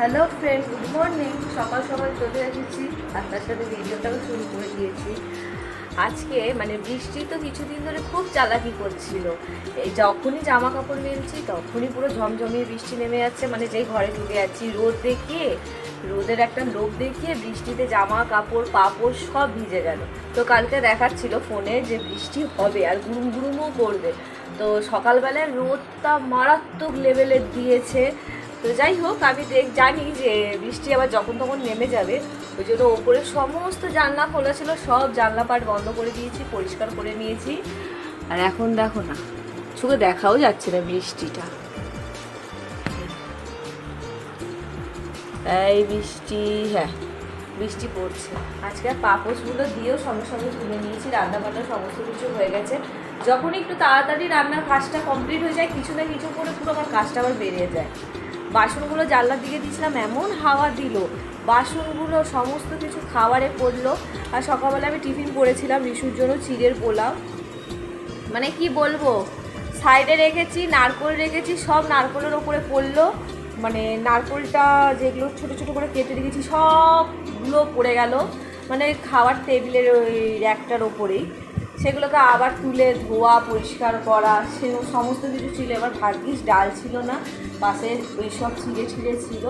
Hello friend good morning সকাল সকাল চলে এসেছি। আর তার সাথে ভিডিওটাও শুরু করে দিয়েছি। আজকে মানে বৃষ্টি তো কিছুদিন ধরে খুব চালাকি করছিল। এই যখনই জামা কাপড় মেলছি, তখনই পুরো ঝমঝমিয়ে বৃষ্টি নেমে যাচ্ছে। মানে যেই ঘরে ঢুকে যাচ্ছি রোদ দেখিয়ে, রোদের একটা লোভ দেখিয়ে বৃষ্টিতে জামা কাপড় পাপড় সব ভিজে গেল। তো কালকে দেখাচ্ছিল ফোনে যে বৃষ্টি হবে আর গুরুম গুরুমও করবে। তো সকালবেলায় রোদটা মারাত্মক লেভেলের দিয়েছে। তো যাই হোক, আমি দেখ, জানি যে বৃষ্টি আবার যখন তখন নেমে যাবে। ওই জন্য ওপরে সমস্ত জানলা খোলা ছিল, সব জানলা পাট বন্ধ করে দিয়েছি, পরিষ্কার করে নিয়েছি। আর এখন দেখো না চোখে দেখাও যাচ্ছে না বৃষ্টিটা। এই বৃষ্টি হ্যাঁ বৃষ্টি পড়ছে। আজকে পাপোশগুলো দিয়েও সঙ্গে সঙ্গে তুলে নিয়েছি রান্না বান্না সমস্ত কিছু হয়ে গেছে। যখন একটু তাড়াতাড়ি রান্নার কাজটা কমপ্লিট হয়ে যায়, কিছু না কিছু করে পুরো আমার কাজটা আবার বেরিয়ে যায়। বাসনগুলো জানলার দিকে দিয়েছিলাম, এমন হাওয়া দিল। বাসনগুলো সমস্ত কিছু খাবারে পড়ল। আর সকালবেলা আমি টিফিন করেছিলাম রিসুর জন্য চিড়ের পোলাও। মানে কি বলব? সাইডে রেখেছি, নারকোল রেখেছি, সব নারকোলের ওপরে পড়ল। মানে নারকোলটা যেগুলো ছোট ছোট করে কেটে রেখেছি, সবগুলো পড়ে গেল। মানে খাওয়ার টেবিলের ওই র্যাকটার ওপরেই। সেগুলোকে আবার তুলে ধোয়া, পরিষ্কার করা, সে সমস্ত কিছু ছিল। এবার ভাগ্যিস ডাল ছিল না, পাশে ওই সব ছিঁড়ে ছিঁড়ে ছিল।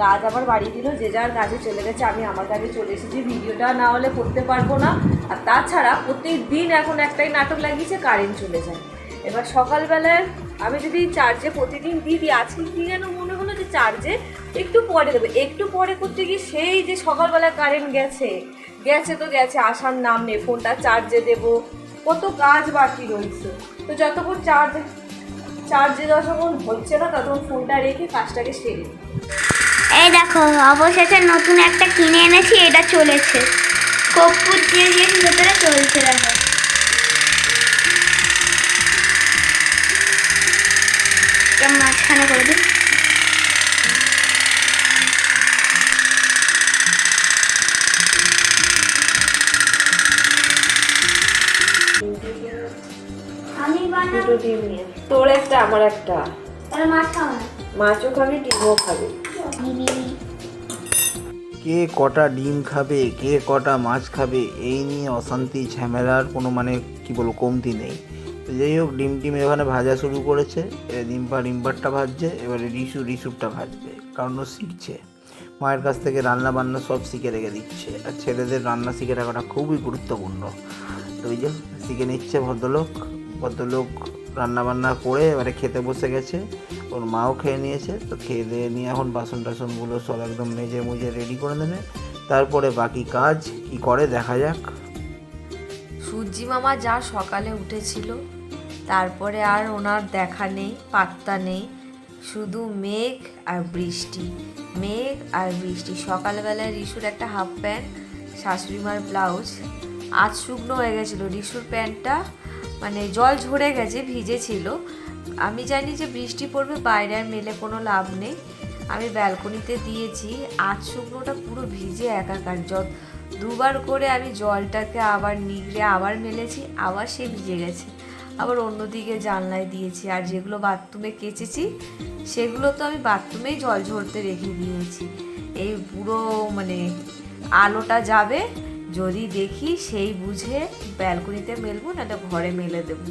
গাছ আবার বাড়িয়ে দিল, যে যার কাজে চলে গেছে, আমি আমার কাজে চলে এসেছি। ভিডিওটা না হলে করতে পারব না। আর তাছাড়া প্রত্যেক দিন এখন একটাই নাটক লাগিয়েছে, কারেন্ট চলে যায়। এবার সকালবেলায় আমি যদি চার্জে প্রতিদিন দিই দিই, আজকে কী যেন মনে হলো যে চার্জে একটু পরে দেবো। একটু পরে করতে গিয়ে সেই যে সকালবেলায় কারেন্ট গেছে গেছে তো গেছে, আসার নাম নেই, ফোনটা চার্জে দেব। কত কাজ বাকি রয়েছে। তো যতক্ষণ চার্জ চার্জে যতক্ষণ হচ্ছে না, ততক্ষণ ফোনটা রেখে কাজটাকে সেরে এই দেখো, অবশেষে নতুন একটা কিনে এনেছি, এটা চলেছে। কপ্পুর দিয়ে দিয়েছি ভেতরে চলছে দেখো। দুটো ডিম নিয়ে তোর একটা আমার একটা। মাছ মাছও খাবি। ডিমও খাবি। কে কটা ডিম খাবে কে কটা মাছ খাবে এই নিয়ে অশান্তি ঝামেলার কোনো মানে কি বলব কমতি নেই। যাই হোক ডিম টিম এখানে ভাজা শুরু করেছে ডিম্পা ডিম্পারটা ভাজছে এবারে রিসু রিসুরটা ভাজবে কারণ ও শিখছে। মায়ের কাছ থেকে রান্না বান্না সব শিখে রেখে দিচ্ছে আর ছেলেদের রান্না শিখে রাখাটা খুবই গুরুত্বপূর্ণ। তো ওই যে শিখে নিচ্ছে ভদ্রলোক ভদ্রলোক রান্না বান্না করে এবারে খেতে বসে গেছে। ওর মাও খেয়ে নিয়েছে, তো খেয়ে দিয়ে নিয়ে এখন বাসন টাসনগুলো সব একদম মেজে মুজে রেডি করে দেবে। তারপরে বাকি কাজ কি করে দেখা যাক। সূর্যি মামা যা সকালে উঠেছিল, তারপরে আর ওনার দেখা নেই, পাত্তা নেই, শুধু মেঘ আর বৃষ্টি। মেঘ আর বৃষ্টি। সকালবেলায় রিসুর একটা হাফ প্যান্ট, শাশুড়িমার ব্লাউজ। আজ শুকনো হয়ে গেছিল। রিসুর প্যান্টটা মানে জল ঝরে গেছে ভিজে ছিল আমি জানি যে বৃষ্টি পড়বে, বাইরে আর মেলে কোনো লাভ নেই। আমি ব্যালকনিতে দিয়েছি, আজ শুকনোটা পুরো ভিজে একাকার যত দুবার করে আমি জলটাকে আবার নিগড়ে আবার মেলেছি, আবার সে ভিজে গেছে। আবার অন্যদিকে জানলায় দিয়েছি, আর যেগুলো বাথরুমে কেচেছি, সেগুলো তো আমি বাথরুমেই জল ঝরতে রেখে দিয়েছি। এই পুরো মানে আলোটা যাবে যদি দেখি সেই বুঝে ব্যালকনিতে মেলবো না ঘরে মেলে দেবো।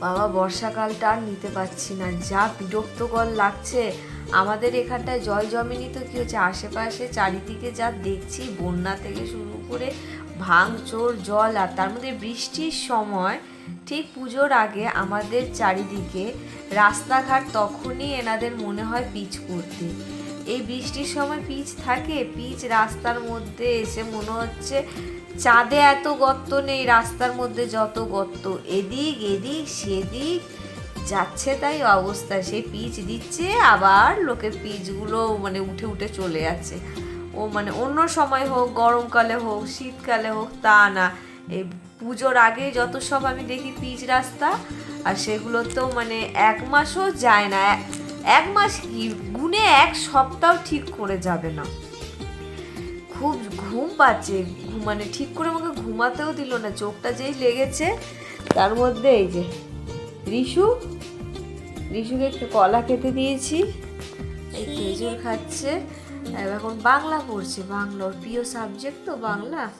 বাবা বর্ষাকালটা আর নিতে পারছি না। যা বিরক্তকর লাগছে। আমাদের এখানটায় জল জমেনি তো, কী হচ্ছে? আশেপাশে চারিদিকে যা দেখছি, বন্যা থেকে শুরু করে ভাঙচোর, জল, আর তার মধ্যে বৃষ্টির সময় ঠিক পুজোর আগে আমাদের চারিদিকে রাস্তাঘাট তখনই এনাদের মনে হয় পিচ করতে এই বৃষ্টির সময় পিচ থাকে, পিচ রাস্তার মধ্যে এসে মনে হচ্ছে চাঁদে এত গর্ত নেই, রাস্তার মধ্যে যত গর্ত। এদিক এদিক, সেদিক যাচ্ছে তাই অবস্থা। সে পিচ দিচ্ছে, আবার লোকের পিচগুলো মানে উঠে উঠে চলে যাচ্ছে। ও মানে অন্য সময় হোক, গরমকালে হোক, শীতকালে হোক, তা না। এই পুজোর আগে যত সব আমি দেখি পিচ রাস্তা, আর সেগুলো তো মানে এক মাসও যায় না। এক- মাস কি? গুনে এক সপ্তাহ ঠিক করে যাবে না। খুব ঘুম পাচ্ছে। মানে ঠিক করে আমাকে ঘুমাতেও দিল না। চোখটা যেই লেগেছে, তার মধ্যে এই যে, রিশু, রিশুকে একটু কলা খেতে দিয়েছি। এই খেজুর খাচ্ছে। এখন বাংলা পড়ছে। বাংলা, ওর প্রিয় সাবজেক্ট তো বাংলা,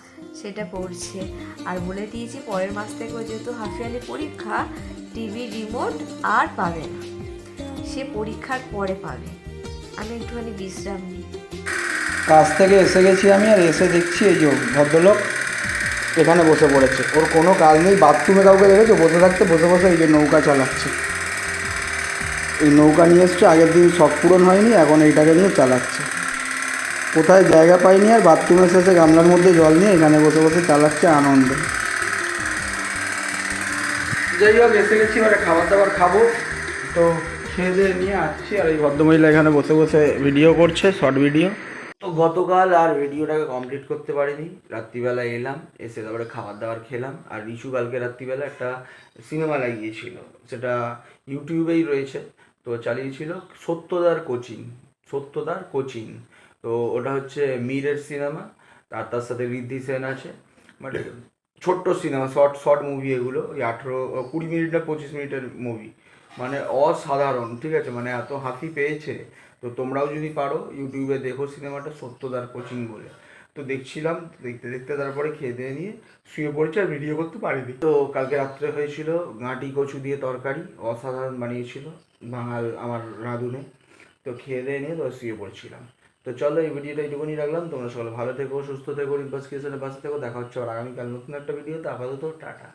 সেটা পড়ছে। আর বলে দিয়েছি, পরের মাস থেকে যেহেতু হাফিয়ালি পরীক্ষা, টিভি রিমোট আর পাবে না। সে পরীক্ষার পরে পাবে। আমি একটুখানি বিশ্রাম নিই। কাজ থেকে এসে গেছি আমি আর এসে দেখছি এই যে ভদ্রলোক এখানে বসে পড়েছে। ওর কোনো কাজ নেই বাথরুমে কাউকে দেখেছ? বসে থাকতে, বসে বসে এই যে নৌকা চালাচ্ছে। এই নৌকা নিয়ে এসছে, আগের দিন শখ পূরণ হয়নি, এখন এইটাকে নিয়ে চালাচ্ছে। কোথায় জায়গা পাইনি আর বাথরুমে শেষে গামলার মধ্যে জল নিয়ে এখানে বসে বসে চালাচ্ছে আনন্দে। যাই হোক, এসে গেছি, এবারে খাবার দাবার খাব। তো খেয়ে নিয়ে আসছি আর এই ভদ্রমহিলা এখানে বসে বসে ভিডিও করছে শর্ট ভিডিও তো গতকাল আর ভিডিওটাকে কমপ্লিট করতে পারিনি। রাত্রিবেলা এলাম, এসে তারপরে খাবার দাবার খেলাম। আর রিশু কালকে রাত্রিবেলা একটা সিনেমা লাগিয়েছিল। সেটা ইউটিউবেই রয়েছে। তো চালিয়েছিল সত্যদার কোচিং সত্যদার কোচিং তো ওটা হচ্ছে মীরের সিনেমা আর তার সাথে ঋদ্ধি সেন আছে। মানে ছোট্ট সিনেমা শর্ট শর্ট মুভি এগুলো, ওই আঠেরো, কুড়ি মিনিট না পঁচিশ মিনিটের মুভি মানে অসাধারণ, ঠিক আছে? মানে এত হাসি পেয়েছে। তো তোমরাও যদি পারো, ইউটিউবে দেখো সিনেমাটা সত্যদার কোচিং বলে। তো দেখছিলাম, দেখতে দেখতে তারপরে খেয়ে দিয়ে নিয়ে শুয়ে পড়েছি আর ভিডিও করতে পারিনি। তো কালকে রাত্রে হয়েছিল গাঁটি কচু দিয়ে তরকারি, অসাধারণ বানিয়েছিল বাঙাল আমার রাঁধুনে। তো খেয়ে দিয়ে নিয়ে তো শুয়ে পড়ছিলাম। তো চলো এই ভিডিওটা এইটুকুনি রাখলাম। তোমরা সকলে ভালো থেকো, সুস্থ থেকো, রিম্পাস কিসের পাশে থেকো। দেখা হচ্ছে আগামীকাল নতুন একটা ভিডিও ভিডিওতে। আপাতত টাটা।